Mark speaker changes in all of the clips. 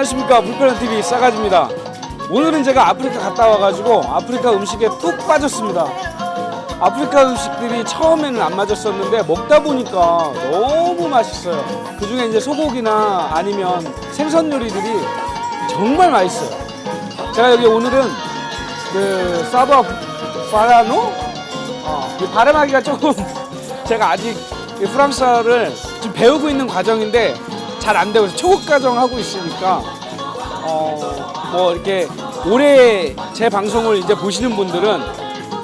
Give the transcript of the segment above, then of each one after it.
Speaker 1: 안녕하십니까 불편한 TV 싸가지입니다. 오늘은 제가 아프리카 갔다 와가지고 아프리카 음식에 푹 빠졌습니다. 아프리카 음식들이 처음에는 안 맞았었는데 먹다 보니까 너무 맛있어요. 그 중에 이제 소고기나 아니면 생선 요리들이 정말 맛있어요. 제가 여기 오늘은 그 사바 파라노 어, 이 발음하기가 조금 제가 아직 이 프랑스어를 좀 배우고 있는 과정인데 잘 안 되고. 초급 과정 하고 있으니까 어 뭐 이렇게 올해 제 방송을 이제 보시는 분들은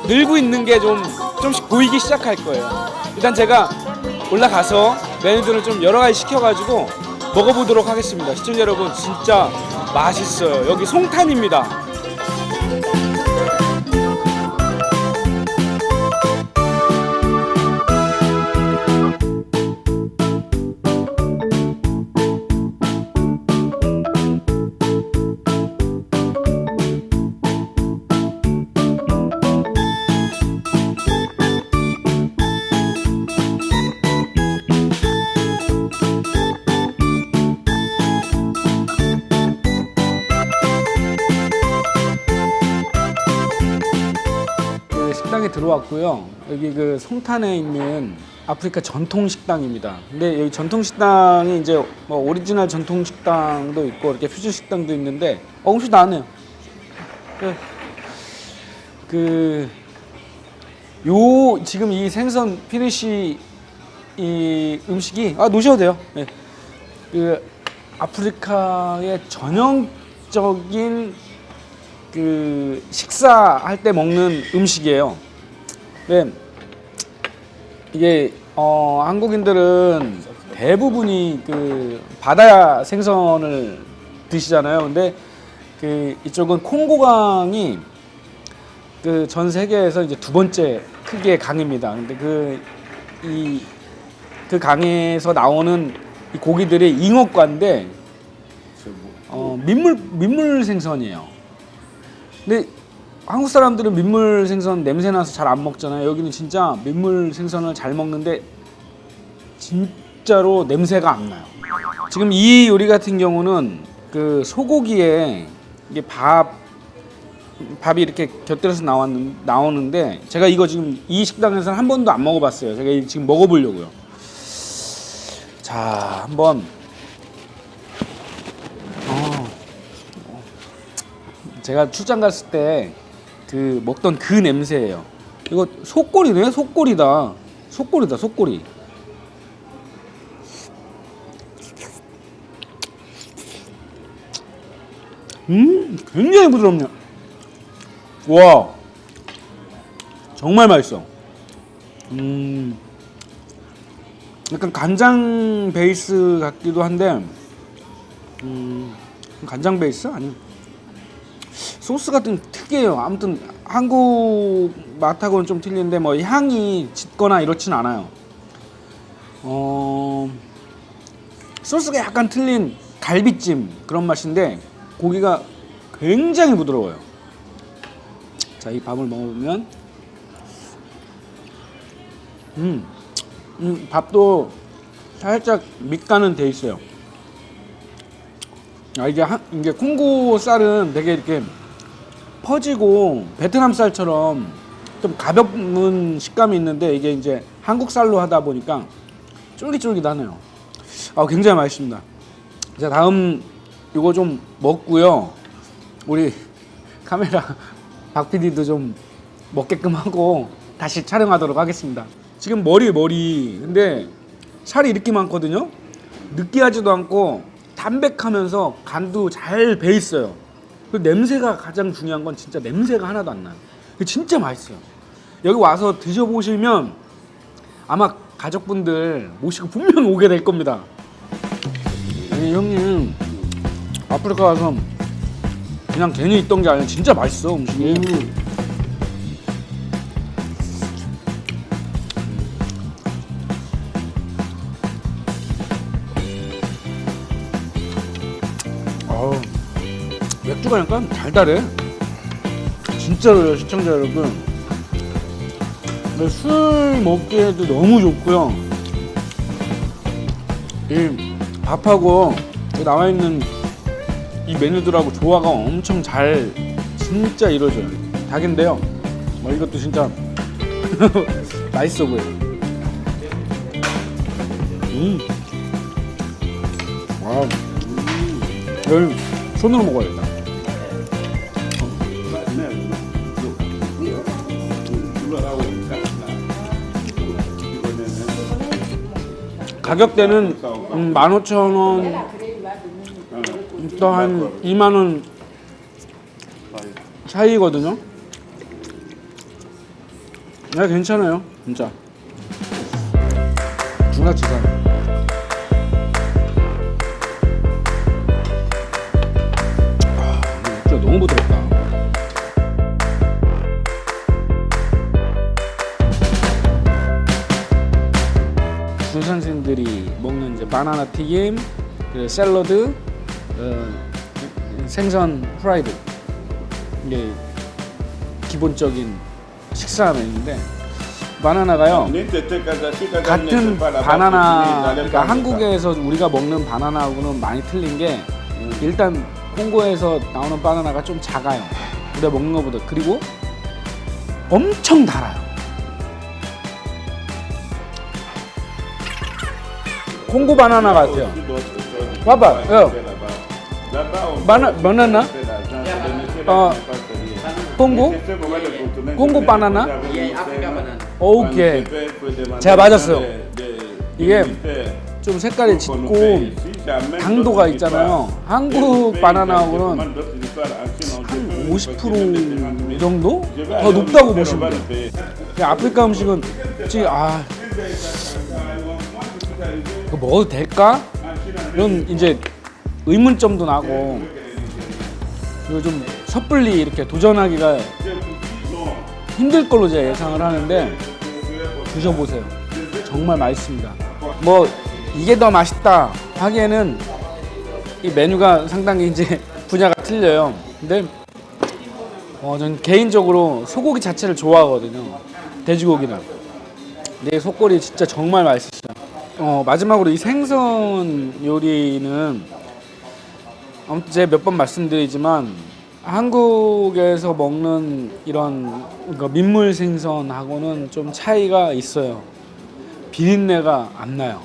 Speaker 1: 늘고 있는 게 좀 좀씩 보이기 시작할 거예요. 일단 제가 올라가서 메뉴들을 좀 여러 가지 시켜가지고 먹어보도록 하겠습니다. 시청자 여러분 진짜 맛있어요. 여기 송탄입니다. 들어왔고요. 여기 그 송탄에 있는 아프리카 전통 식당입니다. 근데 여기 전통 식당이 이제 뭐 오리지널 전통 식당도 있고 이렇게 퓨전 식당도 있는데 어 음식 나왔네요. 그, 그, 요 지금 이 생선 피니시 이 음식이 아 놓으셔도 돼요. 네. 그 아프리카의 전형적인 그 식사할 때 먹는 음식이에요. 네. 이게 어, 한국인들은 대부분이 그 바다 생선을 드시잖아요. 근데 그 이쪽은 콩고강이 그 전 세계에서 이제 두 번째 크기의 강입니다. 근데 그 이그 강에서 나오는 이 고기들이 잉어과인데 어, 민물 민물 생선이에요. 근데 한국 사람들은 민물 생선 냄새 나서 잘 안 먹잖아요. 여기는 진짜 민물 생선을 잘 먹는데 진짜로 냄새가 안 나요. 지금 이 요리 같은 경우는 그 소고기에 이게 밥 밥이 이렇게 곁들여서 나왔는 나오는데 제가 이거 지금 이 식당에서는 한 번도 안 먹어봤어요. 제가 이- 지금 먹어보려고요. 자, 한번 어, 제가 출장 갔을 때 그 먹던 그 냄새예요. 이거 속꼬리네, 속꼬리다. 속꼬리다, 속꼬리. 음, 굉장히 부드럽네요. 와, 정말 맛있어. 음, 약간 간장 베이스 같기도 한데, 음, 간장 베이스 아니? 소스 같은 특이해요. 아무튼 한국 맛하고는 좀 틀린데 뭐 향이 짙거나 이렇진 않아요. 어, 소스가 약간 틀린 갈비찜 그런 맛인데 고기가 굉장히 부드러워요. 자, 이 밥을 먹으면 음, 음 밥도 살짝 밑간은 돼 있어요. 아 이게 한, 이게 콩고 쌀은 되게 이렇게 퍼지고 베트남 쌀처럼 좀 가벼운 식감이 있는데 이게 이제 한국 쌀로 하다 보니까 쫄깃쫄깃하네요. 아 굉장히 맛있습니다. 자 다음 이거 좀 먹고요. 우리 카메라 박 PD도 좀 먹게끔 하고 다시 촬영하도록 하겠습니다. 지금 머리 머리 근데 살이 이렇게 많거든요. 느끼하지도 않고 담백하면서 간도 잘 배 있어요. 그 냄새가 가장 중요한 건 진짜 냄새가 하나도 안 나요. 진짜 맛있어요. 여기 와서 드셔보시면 아마 가족분들 모시고 분명 오게 될 겁니다. 아니, 형님 아프리카 와서 그냥 괜히 있던 게 아니라 진짜 맛있어 음식이. 어 맥주가 약간 달달해. 진짜로요, 시청자 여러분. 술 먹기에도 너무 좋고요. 이 밥하고 여기 나와 있는 이 메뉴들하고 조화가 엄청 잘 진짜 이루어져요. 닭인데요. 뭐 이것도 진짜 맛있어 보여요. 음. 와. 음. 여기 손으로 먹어야겠다. 가격대는 음, 15,000원 또 한 2만 원 차이거든요. 네, 괜찮아요. 진짜. 중화치사. 아, 너무 부드럽다. 중산생들이 먹는 이제 바나나 튀김, 그 샐러드, 어, 생선 프라이드. 이게 기본적인 식사 메뉴인데 바나나가요. 같은 바나나 그러니까 한국에서 우리가 먹는 바나나하고는 많이 틀린 게 일단 콩고에서 나오는 바나나가 좀 작아요. 우리가 먹는 것보다. 그리고 엄청 달아요 콩고 바나나 같아요. 봐봐 야, 바나, 바나나? 어, 콩고 콩고 바나나? 오케이. 제가 맞았어요. 이게 좀 색깔이 짙고 당도가 있잖아요. 한국 바나나하고는 한 50% 정도? 더 높다고 보시면 돼요. 아프리카 음식은 솔직히 아 이거 먹어도 될까? 이런 이제 의문점도 나고 그리고 좀 섣불리 이렇게 도전하기가 힘들 걸로 제가 예상을 하는데 드셔보세요. 정말 맛있습니다. 뭐 이게 더 맛있다 하기에는 이 메뉴가 상당히 이제 분야가 틀려요. 근데 어, 전 개인적으로 소고기 자체를 좋아하거든요. 돼지고기는. 근데 이 속골이 진짜 정말 맛있어요. 어, 마지막으로 이 생선 요리는 아무튼 제가 몇 번 말씀드리지만 한국에서 먹는 이런 그러니까 민물 생선하고는 좀 차이가 있어요. 비린내가 안 나요.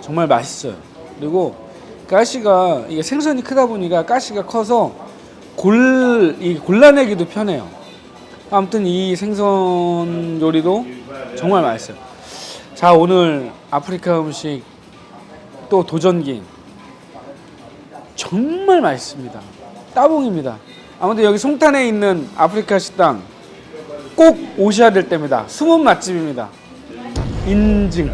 Speaker 1: 정말 맛있어요. 그리고 가시가 이게 생선이 크다 보니까 가시가 커서 골, 이 골라내기도 편해요. 아무튼 이 생선 요리도 정말 맛있어요. 자 오늘 아프리카 음식 또 도전기 정말 맛있습니다. 따봉입니다. 아무튼 여기 송탄에 있는 아프리카 식당 꼭 오셔야 될 때입니다. 숨은 맛집입니다. 인증.